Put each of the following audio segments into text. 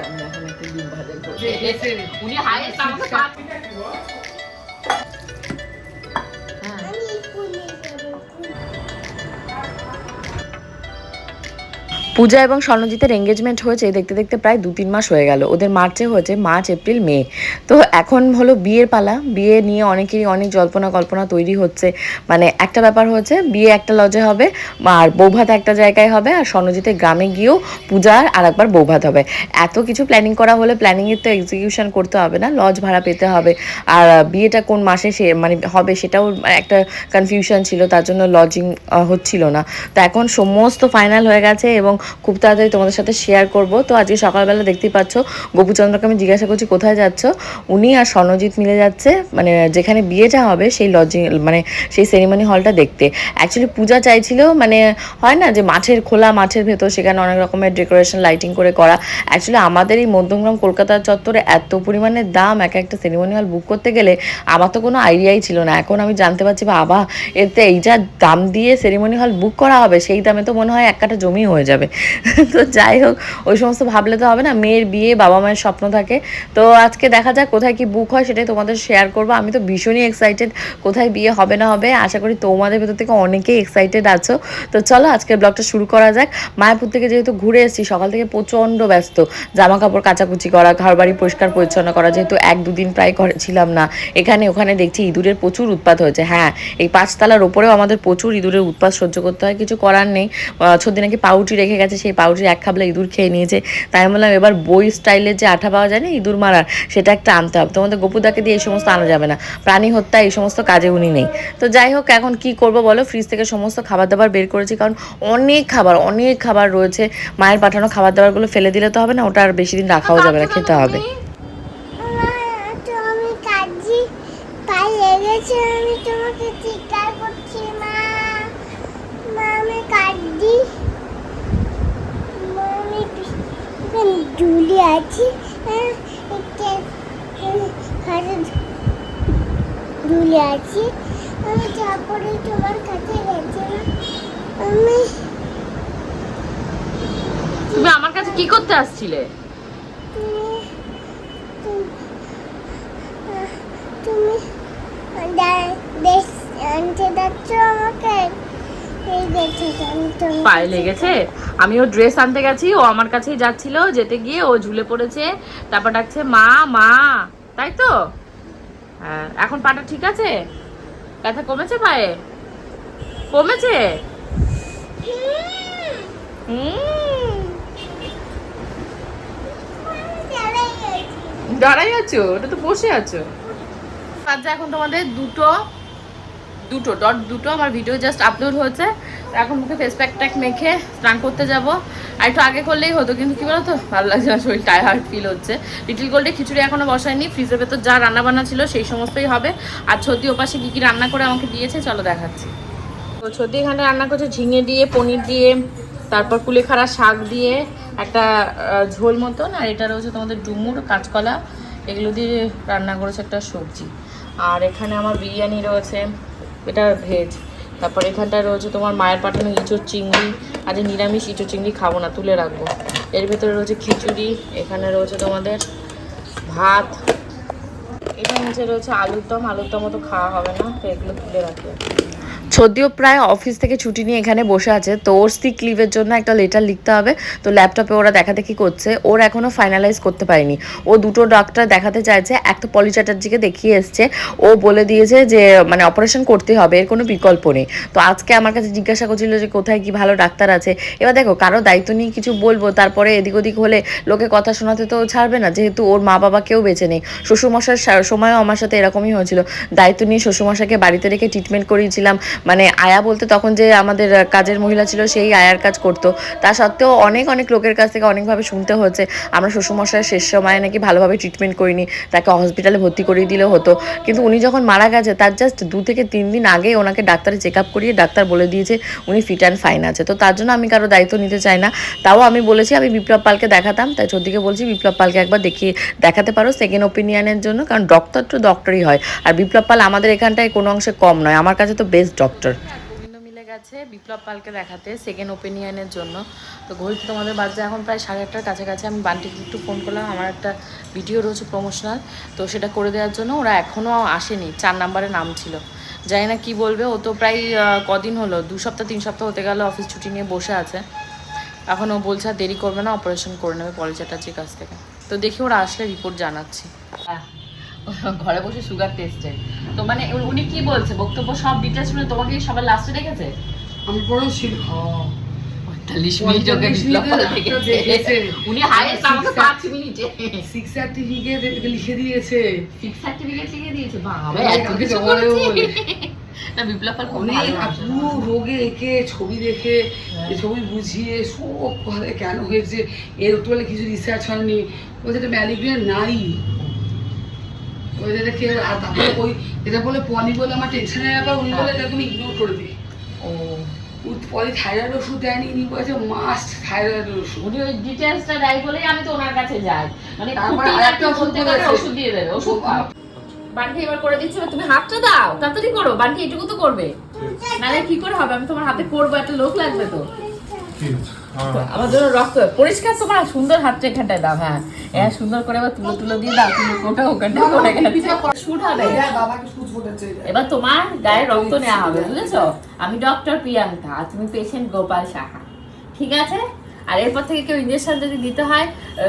আমি এখন একটা ডিম ভাজা করব উনি হাইয়েস্ট পূজা এবং স্বর্ণজিতের এঙ্গেজমেন্ট হয়েছে দেখতে দেখতে প্রায় দু তিন মাস হয়ে গেল। ওদের মার্চে হয়েছে মার্চ, এপ্রিল, মে। তো এখন হলো বিয়ের পালা। বিয়ে নিয়ে অনেকেরই অনেক জল্পনা কল্পনা তৈরি হচ্ছে। মানে একটা ব্যাপার হচ্ছে বিয়ে একটা লজে হবে, আর বৌভাত একটা জায়গায় হবে, আর স্বর্ণজিতের গ্রামে গিয়েও পূজার আর একবার বৌভাত হবে। এত কিছু প্ল্যানিং করা হলে প্ল্যানিংয়ের তো এক্সিকিউশন করতে হবে না, লজ ভাড়া পেতে হবে। আর বিয়েটা কোন মাসে সে মানে হবে সেটাও একটা কনফিউশন ছিল, তার জন্য লজিং হচ্ছিল না। তো এখন সমস্ত ফাইনাল হয়ে গেছে এবং খুব তাড়াতাড়ি তোমাদের সাথে শেয়ার করব। তো আজকে সকালবেলা দেখতেই পাচ্ছ, গোপুচন্দ্রকে আমি জিজ্ঞাসা করছি, কোথায় যাচ্ছ? উনি আর স্বর্ণজিৎ মিলে যাচ্ছে মানে যেখানে বিয়েটা হবে সেই লজিং মানে সেই সেরিমনি হলটা দেখতে। অ্যাকচুয়ালি পূজা চাইছিল মানে হয় না যে মাঠের খোলা, মাঠের ভেতর সেখানে অনেক রকমের ডেকোরেশন লাইটিং করে করা। অ্যাকচুয়ালি আমাদের এই মধ্যমগ্রাম কলকাতার চত্বরে এত পরিমাণে দাম এক একটা সেরিমনি হল বুক করতে গেলে আমার তো কোনো আইডিয়াই ছিল না। এখন আমি জানতে পারছি, বাবা, এতে এই যা দাম দিয়ে সেরিমনি হল বুক করা হবে, সেই দামে তো মনে হয় এক কাটা জমি হয়ে যাবে। তো যাই হোক, ওই সমস্ত ভাবলে তো হবে না, মেয়ের বিয়ে বাবা মায়ের স্বপ্ন থাকে। তো আজকে দেখা যাক কোথায় কি বুক হয়, সেটাই তোমাদের শেয়ার করব। আমি তো ভীষণই এক্সাইটেড কোথায় বিয়ে হবে না হবে। আশা করি তোমাদের ভেতর থেকে অনেকেই এক্সাইটেড আছো। তো চলো আজকের ব্লগটা শুরু করা যাক। মায়াপুর থেকে যেহেতু ঘুরে এসেছি, সকাল থেকে প্রচণ্ড ব্যস্ত। জামা কাপড় কাচাকুচি করা ঘর বাড়ি পরিষ্কার পরিচ্ছন্ন করা, যেহেতু এক দুদিন প্রায় ঘরে ছিলাম না, এখানে ওখানে দেখছি ইঁদুরের প্রচুর উৎপাত হয়েছে। হ্যাঁ এই পাঁচতলার ওপরেও আমাদের প্রচুর ইঁদুরের উৎপাত সহ্য করতে হয়, কিছু করার নেই। ছদি নাকি পাউটি রেখে গেছে সেই পাউটির এক খাবলা ইঁদুর খেয়ে নিয়েছে। তাই বললাম এবার বই স্টাইলের যে আঠা পাওয়া যায় না ইঁদুর মারার সেটা একটা আনতে হবে। তোমাদের গোপুদাকে দিয়ে এই সমস্ত আনা যাবে না। প্রাণী হত্যা এই সমস্ত কাজে উনি নেই। তো যাই হোক এখন কি করব বলো? ফ্রিজ থেকে সমস্ত খাবার দাবার বের করেছি কারণ অনেক খাবার অনেক খাবার রয়েছে। মায়ের পাঠানো খাবার দাবারগুলো ফেলে দিলে তো হবে না ওটা আর বেশি দিন রাখাও যাবে না খেতে হবে। আমি তোমাকে চিৎকার করছি মা মা আমি কাজি মা আমি পি- এখানে ঝুলে আছি ঝুলে আছি। তারপরে তোমার কাছে গেছিলাম। আমি তুমি আমার কাছে কি করতে আসছিলে? তুমি দেশ আনতে যাচ্ছ আমাকে? পায়ে লেগেছে। আমি ও ড্রেস আনতে গেছি, ও আমার কাছেই যাচ্ছিল, যেতে গিয়ে ও ঝুলে পড়েছে, তারপর ডাকছে, মা মা। তাই তো? হ্যাঁ এখন পাটা ঠিক আছে? ব্যথা কমেছে পায়ে? কমেছে? দাঁড়াই আছো, ওটা তো বসে আছো। বাচ্চা, এখন তোমাদের দুটো দুটো, ডট দুটো আমার ভিডিও জাস্ট আপলোড হয়েছে। এখন মুখে ফেস প্যাক ট্যাক মেখে স্নান করতে যাব। আর একটু আগে করলেই হতো, কিন্তু কি বলতো? ভালো লাগছে না, শরীর টায়ার্ড ফিল হচ্ছে। লিটিল গোল্ডে খিচুড়ি এখনও বসায়নি ফ্রিজের ভেতর যা রান্না বান্না ছিল সেই সমস্তই হবে। আর ছদি ওপাশে কী কী রান্না করে আমাকে দিয়েছে, চলো দেখাচ্ছি। তো ছদি এখানে রান্না করছে ঝিঙে দিয়ে, পনির দিয়ে, তারপর কুলেখাড়া শাক দিয়ে, একটা ঝোল মতন। আর এটা রয়েছে তোমাদের ডুমুর কাঁচকলা। এগুলো দিয়ে রান্না করেছে একটা সবজি। আর এখানে আমার বিরিয়ানি রয়েছে। এটা ভেজ। তারপর এখানটায় রয়েছে তোমার মায়ের পাঠানো ইঁচুর চিংড়ি আজ নিরামিষ ইঁচুর চিংড়ি খাব না, তুলে রাখব। এর ভেতরে রয়েছে খিচুড়ি, এখানে রয়েছে তোমাদের ভাত নিচে রয়েছে আলুর দম। আলুর দমও তো খাওয়া হবে না, তো এগুলো তুলে রাখবে সদ্যও প্রায় অফিস থেকে ছুটি নিয়ে এখানে বসে আছে। তো ওর সিক লিভের জন্য একটা লেটার লিখতে হবে। তো ল্যাপটপে ওরা দেখা দেখি করছে। ওর এখনও ফাইনালাইজ করতে পারেনি। ও দুটো ডাক্তার দেখাতে চাইছে। একটা পলি চ্যাটার্জিকে দেখিয়ে এসছে। ও বলে দিয়েছে যে মানে অপারেশন করতে হবে। এর কোনো বিকল্প নেই। তো আজকে আমার কাছে জিজ্ঞাসা করছিল যে, কোথায় কি ভালো ডাক্তার আছে? এবার দেখো, কারও দায়িত্ব নিয়ে কিছু বলব, তারপরে এদিক ওদিক হলে লোকে কথা শোনাতে তো ছাড়বে না। যেহেতু ওর মা বাবা কেউ বেঁচে নেই। শ্বশুরমশার সময়ও আমার সাথে এরকমই হয়েছিল। দায়িত্ব নিয়ে শ্বশুরমশাকে বাড়িতে রেখে ট্রিটমেন্ট করিয়েছিলাম। মানে আয়া বলতে তখন যে আমাদের কাজের মহিলা ছিল সেই আয়ার কাজ করতো। তা সত্ত্বেও অনেক অনেক লোকের কাছ থেকে অনেকভাবে শুনতে হচ্ছে আমরা শ্বশুরমশাইয়ের শেষ সময়ে নাকি ভালোভাবে ট্রিটমেন্ট করিনি, তাকে হসপিটালে ভর্তি করিয়ে দিলেও হতো। কিন্তু উনি যখন মারা গেছে, তার জাস্ট দু থেকে তিন দিন আগে ওনাকে ডাক্তারে চেক আপ করিয়ে ডাক্তার বলে দিয়েছে উনি ফিট অ্যান্ড ফাইন আছে। তো তার জন্য আমি কারও দায়িত্ব নিতে চাই না। তাও আমি বলেছি, আমি বিপ্লব পালকে দেখাতাম। তাই চোদ্দিকে বলছি, বিপ্লব পালকে একবার দেখিয়ে দেখাতে পারো সেকেন্ড ওপিনিয়নের জন্য। কারণ ডক্টর তো ডক্টরই হয়। আর বিপ্লব পাল আমাদের এখানটায় কোনো অংশে কম নয়। আমার কাছে তো বেস্ট ডক্টর গেছে বিপ্লব পালকে দেখাতে সেকেন্ড ওপিনিয়নের জন্য। তো ঘড়িতে তোমাদের বাজে এখন প্রায় সাড়ে আটটার কাছাকাছি। আমি বান্টিকে একটু ফোন করলাম আমার একটা ভিডিও রয়েছে প্রমোশনাল তো সেটা করে দেওয়ার জন্য ওরা এখনও আসেনি চার নাম্বারে নাম ছিল। জানি না কি বলবে ও তো প্রায় কদিন হলো দু সপ্তাহ তিন সপ্তাহ হতে গেল অফিস ছুটি নিয়ে বসে আছে। এখন ও বলছে আর দেরি করবে না অপারেশন করে নেবে পলিচাটাচির কাছ থেকে। তো দেখি ওরা আসলে রিপোর্ট জানাচ্ছি। ঘরে বসে সুগার টেস্টে তো মানে উনি কি বলছে? বক্তব্য সব ডিটেলস শুনে তোমাকে সবার লাস্টে রেখেছে আমি পঁয়তাল্লিশ মিনিট ওকে বিপ্লব পাল উনি হাইয়েস্ট আমাকে পাঁচ মিনিটে। সিক্স সার্টিফিকেট লিখে দিয়েছে। সিক্স সার্টিফিকেট লিখে দিয়েছে বাবা অনেক এত কিছু জমা দেবো করেছে। বলে। না বিপ্লব পাল অনেক পুরো রোগে এঁকে ছবি দেখে ছবি বুঝিয়ে সব কেন হয়েছে? এর বলে কিছু রিসার্চ হয়নি। ম্যালিগ্রিয়া নাই। যেটা কেউ আর তারপরে ওই যেটা বলে পলি বলে আমার টেনশনের ব্যাপার উনি বলে এরকম ইগনোর করে দিই ও। পলি থাইরয়েড ওষুধ দেয়নি ইনি বলেছে মাস্ট থাইরয়েড ওষুধ। উনি ওই ডিটেলসটা দেয় বলেই আমি তো ওনার কাছে যাই। মানে তারপরে আরেকটা ওষুধ দিয়ে দেবে ওষুধ বান্টি এবার করে দিচ্ছি এবার তুমি হাতটা দাও তাড়াতাড়ি করো। বান্টি এটুকু তো করবে। নাহলে কি করে হবে? আমি তোমার হাতে করব একটা লোক লাগবে তো। আমার জন্য রক্ত। পরিষ্কার তোমার সুন্দর হাতটা এখানটায় দাও হ্যাঁ। হ্যাঁ সুন্দর করে এবার তুলো তুলো দিয়ে দাও তুমি কোটা ওখানটা করে গেছে শুট হবে। বাবাকে সুচ ফুটেছে। এবার তোমার গায়ে রক্ত নেওয়া হবে বুঝেছ? আমি ডক্টর প্রিয়াঙ্কা আর তুমি পেশেন্ট গোপাল সাহা। ঠিক আছে? আর এরপর থেকে কেউ ইঞ্জেকশন যদি দিতে হয়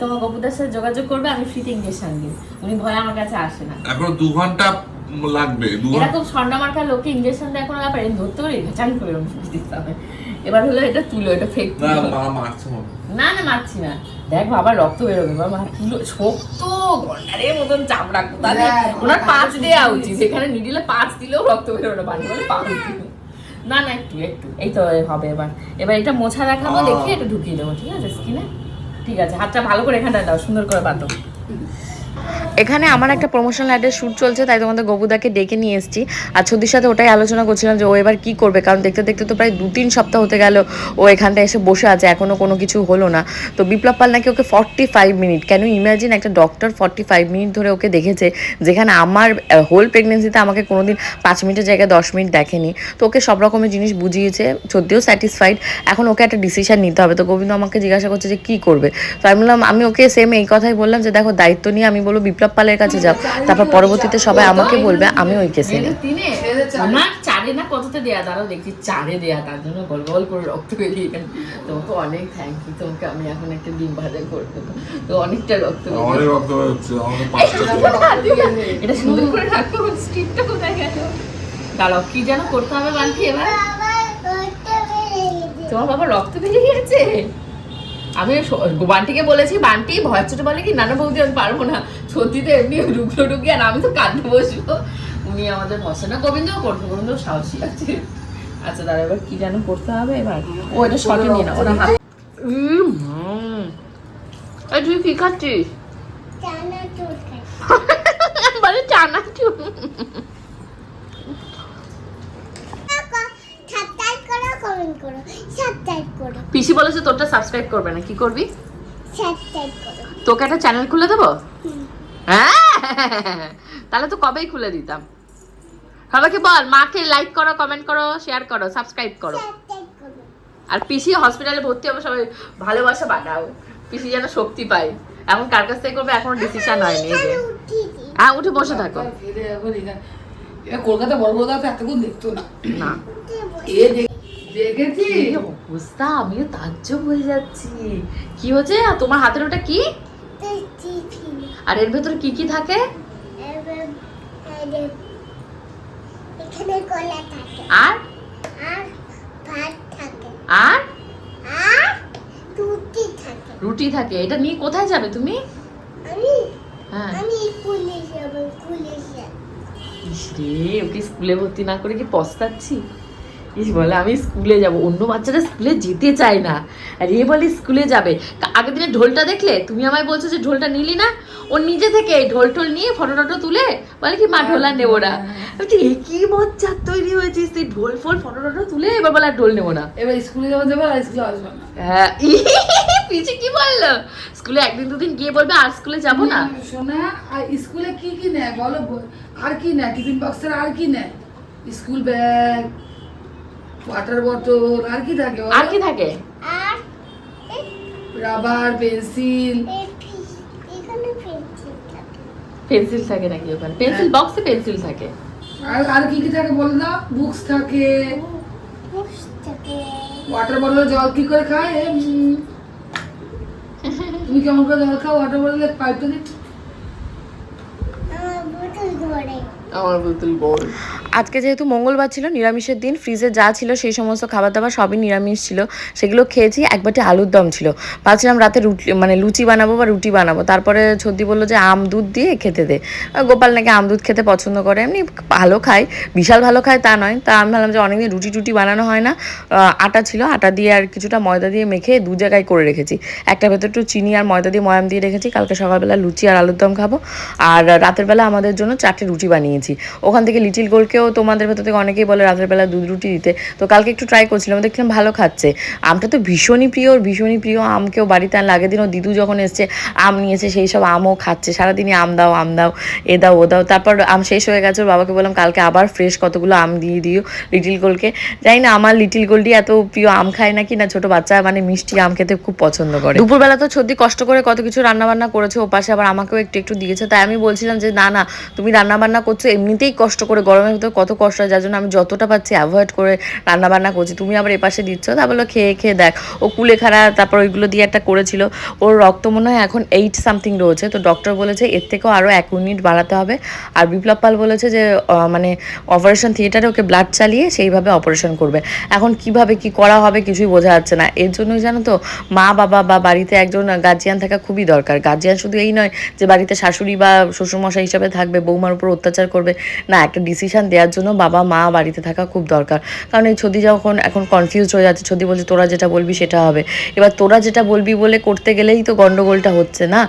তোমার গোপুদার সাথে যোগাযোগ করবে আমি ফ্রিতে ইঞ্জেকশন দিই। উনি ভয় আমার কাছে আসে না। এখনও দু ঘণ্টা লাগবে এরকম স্বর্ণ মার্কা লোকে ইঞ্জেকশন দেয় কোনো ব্যাপার ধরতে পারি ভেচান করে দিতে হবে। এবার হলো এটা তুলো এটা ফেক না মা মারছে না না মারছি না। দেখ বাবা রক্ত বেরোবে। বাবা তুলো শক্ত গন্ডারের মতন চামড়া তাহলে হ্যাঁ, ওনার পাঁচ পাঁচ দেওয়া উচিত। এখানে নিডিলে পাঁচ দিলেও রক্ত বেরোবে না। বাড়ি বলে পাঁচ না না একটু একটু। এই তো হবে এবার। এবার এটা মোছা রাখাবো। দেখে এটা ঢুকিয়ে দেবো ঠিক আছে? স্কিনে? ঠিক আছে হাতটা ভালো করে এখানটা দাও সুন্দর করে বাঁধো। এখানে আমার একটা প্রমোশনাল অ্যাডের শ্যুট চলছে, তাই তোমাদের গবুদাকে ডেকে নিয়ে এসেছি। আর ছদির সাথে ওটাই আলোচনা করছিলাম যে ও এবার কি করবে, কারণ দেখতে দেখতে তো প্রায় দু তিন সপ্তাহ হতে গেল, ও এখানটা এসে বসে আছে এখনও কোনো কিছু হলো না। তো বিপ্লব পাল নাকি ওকে ফর্টি ফাইভ মিনিট কেন ইমাজিন একটা ডক্টর ফর্টি ফাইভ মিনিট ধরে ওকে দেখেছে, যেখানে আমার হোল প্রেগনেন্সিতে আমাকে কোনো দিন পাঁচ মিনিটের জায়গায় দশ মিনিট দেখেনি। তো ওকে সব রকমের জিনিস বুঝিয়েছে সত্যিও স্যাটিসফাইড এখন ওকে একটা ডিসিশন নিতে হবে। তো গোবিন্দ আমাকে জিজ্ঞাসা করছে যে কী করবে? তো আমি বললাম, আমি ওকে সেম এই কথাই বললাম যে দেখো, দায়িত্ব নিয়ে আমি বলব বিপ্লব পালের কাছে যাও। তারপর পরবর্তীতে সবাই আমাকে বলবে আমি ওই কেসে নিই। চারে। না কততে দেয়া দাঁড়াও দেখছি চারে দেয়া তার জন্য গল গল করে রক্ত বেরিয়ে গেল। তোমাকে অনেক থ্যাংক ইউ তোমাকে আমি এখন একটা ডিম ভাজা করে দেবো তো অনেকটা রক্ত অনেক রক্ত হচ্ছে এটা সুন্দর করে রাখো স্টিকটা কোথায় গেল? দাঁড়াও কি যেন করতে হবে এবার? তোমার বাবা রক্ত বেরিয়ে গিয়েছে আমি বান্টিকে বলেছি বান্টি ভয় ছোট বলে কি নানা বৌদি আমি পারব না? সত্যি তো এমনি ঢুকলো ঢুকি আর আমি তো কাঁদতে বসবো। উনি আমাদের ভরসা না গোবিন্দও করতো গোবিন্দ সাহসী আছে। আচ্ছা দাদা এবার কি যেন করতে হবে এবার? ও এটা শটে নিয়ে না ওরা হাত তুই কি খাচ্ছিস? মানে চানাচুর পিসি বলেছে তোরটা সাবস্ক্রাইব করবে না কি করবি? তোকে একটা চ্যানেল খুলে দেবো? তাহলে তো কবেই খুলে দিতাম। সবাইকে বল মাকে লাইক করো কমেন্ট করো শেয়ার করো সাবস্ক্রাইব করো। আর পিসি হসপিটালে ভর্তি হবে সবাই ভালোবাসা বাড়াও। পিসি যেন শক্তি পায়। এখন কার কাছ থেকে করবে এখনও ডিসিশন হয়নি যে। হ্যাঁ উঠে বসে থাকো। কলকাতা বড় বড় এতক্ষণ দেখতো না। এ দেখেছি। অবস্থা? আমিও তাজ্জব হয়ে যাচ্ছি। কি হচ্ছে? আর তোমার হাতের ওটা কি? আর এর ভেতরে কি কি থাকে? আর? আর রুটি থাকে। রুটি থাকে। এটা নিয়ে কোথায় যাবে তুমি? আমি হ্যাঁ। আমি স্কুলে যাব স্কুলে যাব। রে ওকে স্কুলে ভর্তি না করে কি পস্তাচ্ছি? বলে আমি স্কুলে যাব। অন্য বাচ্চারা স্কুলে যেতে চায় না। আর এ বলে স্কুলে যাবে। আগের দিনে ঢোলটা দেখলে? তুমি আমায় বলছো যে ঢোলটা নিলি না? ও নিজে থেকে ঢোল টোল নিয়ে ফটো টটো তুলে বলে কি মা ঢোল আর নেব না। আমি বলছি, এ কি মজ্জার তৈরি হয়েছিস? তুই ঢোল ফোল ফটো টটো তুলে এবার বলে আর ঢোল নেব না। এবার স্কুলে যাওয়া যাবে আর স্কুলে আসবে না। হ্যাঁ পিছে কি বলল? স্কুলে একদিন দুদিন গিয়ে বলবে আর স্কুলে যাব না? শোনা আর স্কুলে কি কি নেয় বলো? আর কি নেয়? টিফিন বক্সের আর কি নেয়? স্কুল ব্যাগ ওয়াটার বটল আর কি থাকে আর কি থাকে? Rubber pencil. পেন্সিল থাকে। নাকি ওখানে? পেন্সিল বক্সে পেন্সিল থাকে। আর আর কি কি থাকে বল না? বুকস থাকে। ওয়াটার বটলে জল কি করে খায়? তুমি কেমন করে জল খাও ওয়াটার বটলে? পাইপটা দিচ্ছ আমার বোতল ঘরে আমার বোতল গোল আজকে যেহেতু মঙ্গলবার ছিল, নিরামিষের দিন, ফ্রিজে যা ছিল সেই সমস্ত খাবার দাবার সবই নিরামিষ ছিল। সেগুলো খেয়েছি, এক বাটি আলুর দম ছিল। ভাবছিলাম রাতে রুটি মানে লুচি বানাবো বা রুটি বানাবো। তারপরে সর্দি বলল যে আম, দুধ দিয়ে খেতে দে। গোপাল নাকি আম, দুধ খেতে পছন্দ করে। এমনি ভালো খায়, বিশাল ভালো খায় তা নয়। তা আমি ভাবলাম যে অনেকদিন রুটি টুটি বানানো হয় না। আটা ছিল, আটা দিয়ে আর কিছুটা ময়দা দিয়ে মেখে দু জায়গায় করে রেখেছি। একটা ভেতর একটু চিনি আর ময়দা দিয়ে ময়াম দিয়ে রেখেছি। কালকে সকালবেলা লুচি আর আলুর দম খাব। আর রাতের বেলা আমাদের জন্য চারটে রুটি বানিয়েছি। ওখান থেকে লিটিল গোলকেও তোমাদের ভেতর থেকে অনেকেই বলে রাতের বেলা দুধ রুটি দিতে। তো কালকে একটু ট্রাই করছিলাম দেখলাম ভালো খাচ্ছে। আমটা তো ভীষণই প্রিয় ভীষণই প্রিয়। আমকেও বাড়িতে আনলে, আগের দিন ও দিদু যখন এসছে, আম নিয়েছে, সেই সব আমও খাচ্ছে। সারাদিনই আম দাও আম দাও, এ দাও, ও দাও। তারপর আম শেষ হয়ে গেছে, ওর বাবাকে বললাম, কালকে আবার ফ্রেশ কতগুলো আম দিয়ে দিও লিটিল গোলকে জানি না, আমার লিটিল গোলটি এত প্রিয়, আম খায় নাকি না, ছোট বাচ্চা মানে মিষ্টি আম খেতে খুব পছন্দ করে। দুপুরবেলা তো সত্যি কষ্ট করে কত কিছু রান্না বান্না করেছে, ও পাশে আবার আমাকেও একটু একটু দিয়েছে। তাই আমি বলছিলাম যে, না না, তুমি রান্না বান্না করছ, এমনিতেই কষ্ট করে, গরমের ভিতরে কত কষ্ট হয়, যার জন্য আমি যতটা পাচ্ছি অ্যাভয়েড করে রান্নাবান্না করছি। তুমি আবার এপাশে দিচ্ছ, তা বলল খেয়ে খেয়ে দেখ। ও কুলেখাড়া তারপর ওইগুলো দিয়ে একটা করেছিল। ওর রক্ত মনে হয় এখন এইট সামথিং রয়েছে। তো ডক্টর বলেছে এর থেকেও আরও এক ইউনিট বাড়াতে হবে। আর বিপ্লব পাল বলেছে যে মানে অপারেশন থিয়েটারে ওকে ব্লাড চালিয়ে সেইভাবে অপারেশন করবে। এখন কীভাবে কি করা হবে কিছুই বোঝা যাচ্ছে না। এর জন্যই জানো তো, মা, বাবা বা বাড়িতে একজন গার্জিয়ান থাকা খুবই দরকার। গার্জিয়ান শুধু এই নয় যে, বাড়িতে শাশুড়ি বা শ্বশুরমশাই হিসাবে থাকবে, বৌমার উপর অত্যাচার করবে। না, একটা ডিসিশন দেওয়ার জন্য বাবা, মা বাড়িতে থাকা খুব দরকার। কারণ এই ছদি যখন এখন কনফিউজ হয়ে যাচ্ছে, ছদি বলছে, তোরা যেটা বলবি সেটা হবে। এবার তোরা যেটা বলবি বলে করতে গেলেই তো গন্ডগোলটা হচ্ছে না?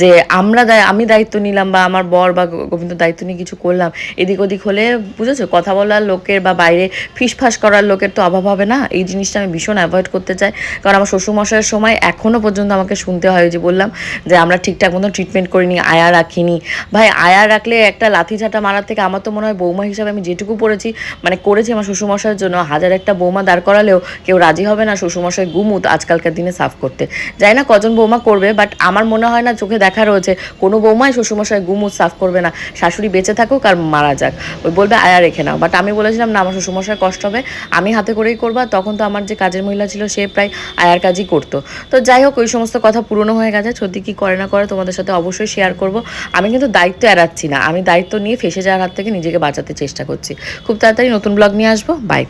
যে আমরা আমি দায়িত্ব নিলাম বা আমার বর বা গোবিন্দ দায়িত্ব নিয়ে কিছু করলাম, এদিক ওদিক হলে বুঝেছ, কথা বলার লোকের বা বাইরে ফিসফাস করার লোকের তো অভাব হবে না? এই জিনিসটা আমি ভীষণ অ্যাভয়েড করতে চাই। কারণ আমার শ্বশুরমশাইয়ের সময় এখনও পর্যন্ত আমাকে শুনতে হয় যে বললাম যে, আমরা ঠিকঠাক মতো ট্রিটমেন্ট করিনি, আয়া রাখিনি। ভাই, আয়া রাখলে একটা লাথি ঝাঁটা মারার থেকে আমার তো মনে হয় বৌমা হিসাবে আমি যেটুকু পড়েছি মানে করেছি আমার শ্বশুরমশাইয়ের জন্য। হাজার একটা বৌমা দাঁড় করালেও কেউ রাজি হবে না শ্বশুরমশাই গুমুত আজকালকার দিনে সাফ করতে। যাই না কজন বৌমা করবে বাট আমার মনে হয় না চোখে দেখা রয়েছে কোনো বৌমাই শ্বশুরমশাই গুমুত সাফ করবে না। শাশুড়ি বেঁচে থাকুক আর মারা যাক। ওই বলবে, আয়া রেখে নাও। বাট আমি বলেছিলাম, না, আমার শ্বশুরমশাই কষ্ট হবে। আমি হাতে করেই করবা। তখন তো আমার যে কাজের মহিলা ছিল, সে প্রায় আয়ার কাজই করতো। তো যাই হোক, ওই সমস্ত কথা পুরনো হয়ে গেছে। সত্যি কি করে না করে তোমাদের সাথে অবশ্যই শেয়ার করব। আমি কিন্তু দায়িত্ব এড়াচ্ছি না। আমি দায়িত্ব নিয়ে ফেসে যাওয়ার হাত থেকে নিজেকে বাঁচাতে চেষ্টা করছি। খুব তাড়াতাড়ি নতুন ব্লগ নিয়ে আসব। বাই